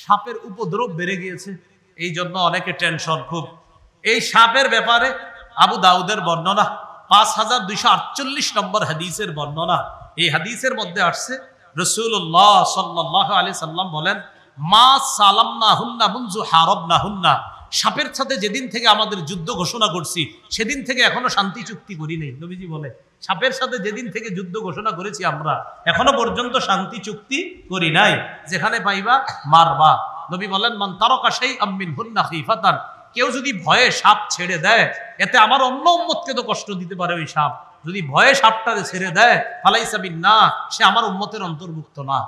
সাপের উপদ্রব বেড়ে গিয়েছে। এই জন্য অনেকে টেনশন খুব। এই সাপের ব্যাপারে আবু দাউদের বর্ণনা, পাঁচ হাজার দুইশো আটচল্লিশ নম্বর হাদিসের বর্ণনা। এই হাদিসের মধ্যে আসছে রসুল্লাহ সাল্লাহ আলি সাল্লাম বলেন, মা সালাম না হুন্না হারব না হুন্না সাপের সাথে যেদিন থেকে আমাদের যুদ্ধ ঘোষণা করছি, সেদিন থেকে এখনও শান্তি চুক্তি করি নেই। নবীজি বলে, সাপের সাথে যেদিন থেকে যুদ্ধ ঘোষণা করেছি আমরা, এখনও পর্যন্ত শান্তি চুক্তি করি নাই। যেখানে পাইবা মারবা। নবী বলেন, মান তারকা সেই আম্মিন হুন্না খিফাতান। কেউ যদি ভয়ে সাপ ছেড়ে দেয়, এতে আমার অন্য উম্মতকে তো কষ্ট দিতে পারে ওই সাপ। যদি ভয়ে সাপটা ছেড়ে দেয় ফালাইসাবিন না সে আমার উম্মতের অন্তর্ভুক্ত না।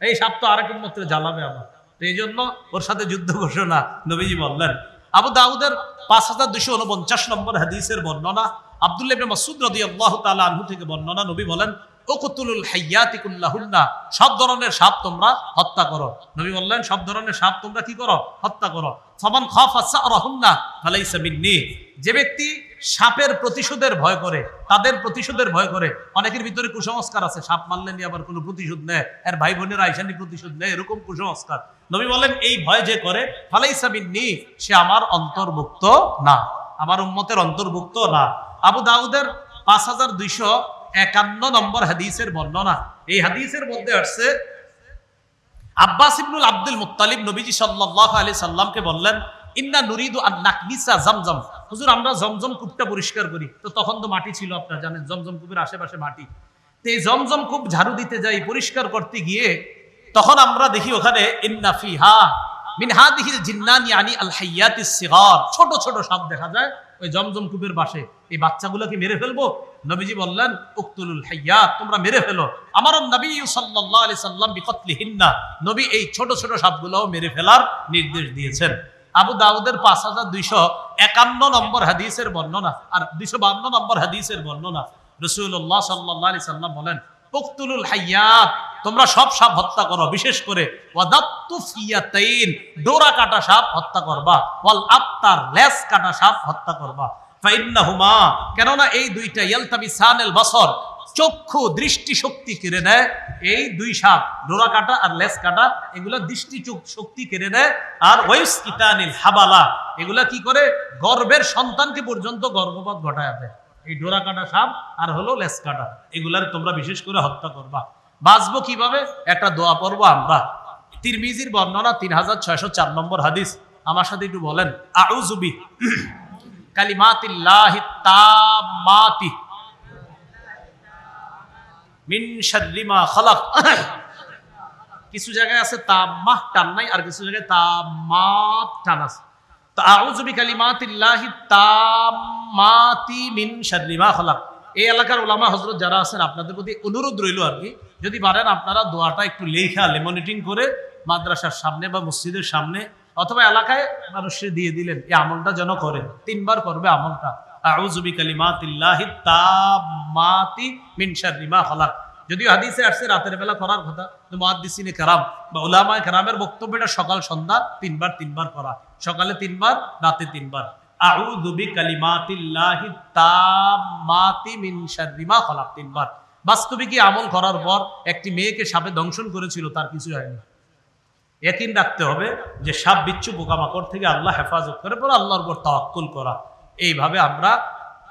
এই সাপ তো আরেক উম্মতের জ্বালাবে আমার এই জন্য ওর সাথে যুদ্ধ ঘোষণা নবীজি বললেন। আবু দাউদের পাঁচ হাজার দুশো উনপঞ্চাশ নম্বর হাদিসের বর্ণনা, আব্দুল্লাহ মাসুদ রাদিয়াল্লাহু তাআলা আনহু থেকে বর্ণনা, নবী বলেন ওকুতুলুল হাইয়াতিকুল্লাহুন্না সব ধরনের সাপ তোমরা হত্যা করো। নবী বললেন, সব ধরনের সাপ তোমরা কি করো? হত্যা করো। ফমান খাফা সারাহুন্না ফালাইসা মিন্নি যে ব্যক্তি সাপের প্রতিশোধের ভয় করে, তাদের প্রতিশোধের ভয় করে। অনেকের ভিতরে কুসংস্কার আছে, সাপ মারলে নিয়ে আবার কোনো প্রতিশোধ নেয় এর ভাই বোনের আইসানি প্রতিশোধ নেয় এরকম কুসংস্কার। নবী বলেন, এই ভয় যে করে, ফালাইসা মিন্নি সে আমার অন্তর্ভুক্ত না, আমার উম্মতের অন্তর্ভুক্ত না। আবু দাউদের পাঁচ হাজার দুইশো একান্ন নম্বর হাদিসের বর্ণনা, এই হাদিসের মধ্যে আসছে, আব্বাস ইবনুল আব্দুল মুত্তালিব নবীজি সাল্লাল্লাহু আলাইহি সাল্লামকে বললেন, ইন্না নুরিদু আন নাকনিসা জমজম। হুজুর, আমরা জমজম কূপটা পরিষ্কার করি। তো তখন তো মাটি ছিল আপনারা, জানেন, জমজম কূপের আশেপাশে মাটি। তো এই জমজম কূপ ঝাড়ু দিতে যাই, পরিষ্কার করতে গিয়ে তখন আমরা দেখি ওখানে, ইন্না ফিহা মিন হাদিহিল জিন্নানি আনি আল হাইয়াতিস সিগার। ছোট ছোট সাপ দেখা যায় ওই জমজম কূপের পাশে। এই বাচ্চাগুলোকে মেরে ফেলব? নবীজি বললেন, উক্তুলুল হাইয়াত, তোমরা মেরে ফেলো। আমার নবী সাল্লাল্লাহু আলাইহি সাল্লাম বিকতলিহিন্না। নবী এই ছোট ছোট সাপগুলোও মেরে ফেলার নির্দেশ দিয়েছেন। আবু দাউদের পাঁচ হাজার দুইশো একান্ন নম্বর হাদিসের বর্ণনা, আর দুইশো বান্ন নম্বর হাদিসের বর্ণনা। রসুল্লাহ সাল্লাহ সাল্লাম বলেন, উক্তুলুল হাইয়াত, তোমরা সব সাপ হত্যা করো, বিশেষ করে ডোরা কাটা সাপ হত্যা করবা, ওয়াল আফতার লেস কাটা সাপ হত্যা করবা। ফাইন্নাহুমা, কেননা এই দুইটা ইয়ালতাবিসানেল বাসর চক্ষু দৃষ্টি শক্তি কেড়ে নেয়, এই দুই সাপ, ডোরা কাটা আর লেস কাটা, এগুলো দৃষ্টি শক্তি কেড়ে নেয়, আর ওয়েস কিতানিল হাবালা, এগুলা কি করে? গর্ভের সন্তানকে পর্যন্ত গর্ভপাত ঘটায় দেয়। এই ডোরা কাটা সাপ আর হলো লেস কাটা, এগুলার তোমরা বিশেষ করে হত্যা করবা। বাঁচবো কীভাবে? একটা দোয়া পড়ব আমরা। তিরমিজির বর্ণনা তিন হাজার ছয়শো চার নম্বর হাদিস। আমার সাথে একটু বলেন। আউজুবি কালিমাতিল্লাহি তাম্মাতি মিন শাররি মা খালাক। কিছু জায়গায় আছে তাম্মাহ টান নাই, আর কিছু জায়গায় তাম্মাত টান আছে। তো আউযু বিকালিমাতিল্লাহি তাম্মাতি মিন শাররি মা খালাক। এই এলাকার ওলামা হযরত যারা আছেন, আপনাদের প্রতি অনুরোধ রইল আর কি, যদি পারেন আপনারা দোয়াটা একটু লেখা লেমনিটিং করে মাদ্রাসার সামনে বা মসজিদের সামনে অথবা এলাকায় মানুষকে দিয়ে দিলেন, এই আমলটা যেন করে তিনবার করবে আমলটা। যদিও হাদিসে আসছে, রাতের বেলা করার কথা কারাম বা কারামের বক্তব্যটা সকাল, সন্ধ্যা তিনবার তিনবার করা। সকালে তিনবার, রাতে তিনবার। আউযু বিকালিমাতিল্লাহি তাম্মাতি মিন শাররি মা তিনবার। বাস্তবিকই আমল করার পর একটি মেয়েকে সাপে দংশন করেছিল, তার কিছু হয়নি। একিন রাখতে হবে যে সাপ বিচ্ছু পোকামাকড় থেকে আল্লাহ হেফাজত করে পরে আল্লাহর উপর তাওয়াক্কুল করা। এইভাবে আমরা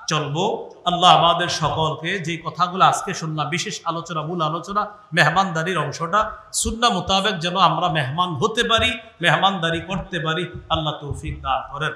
চলবো। আল্লাহ আমাদের সকলকে যে কথাগুলো আজকে শুনলাম, বিশেষ আলোচনা, মূল আলোচনা, মেহমানদারির অংশটা, সুন্না মোতাবেক যেন আমরা মেহমান হতে পারি, মেহমানদারি করতে পারি, আল্লাহ তৌফিক দান করেন।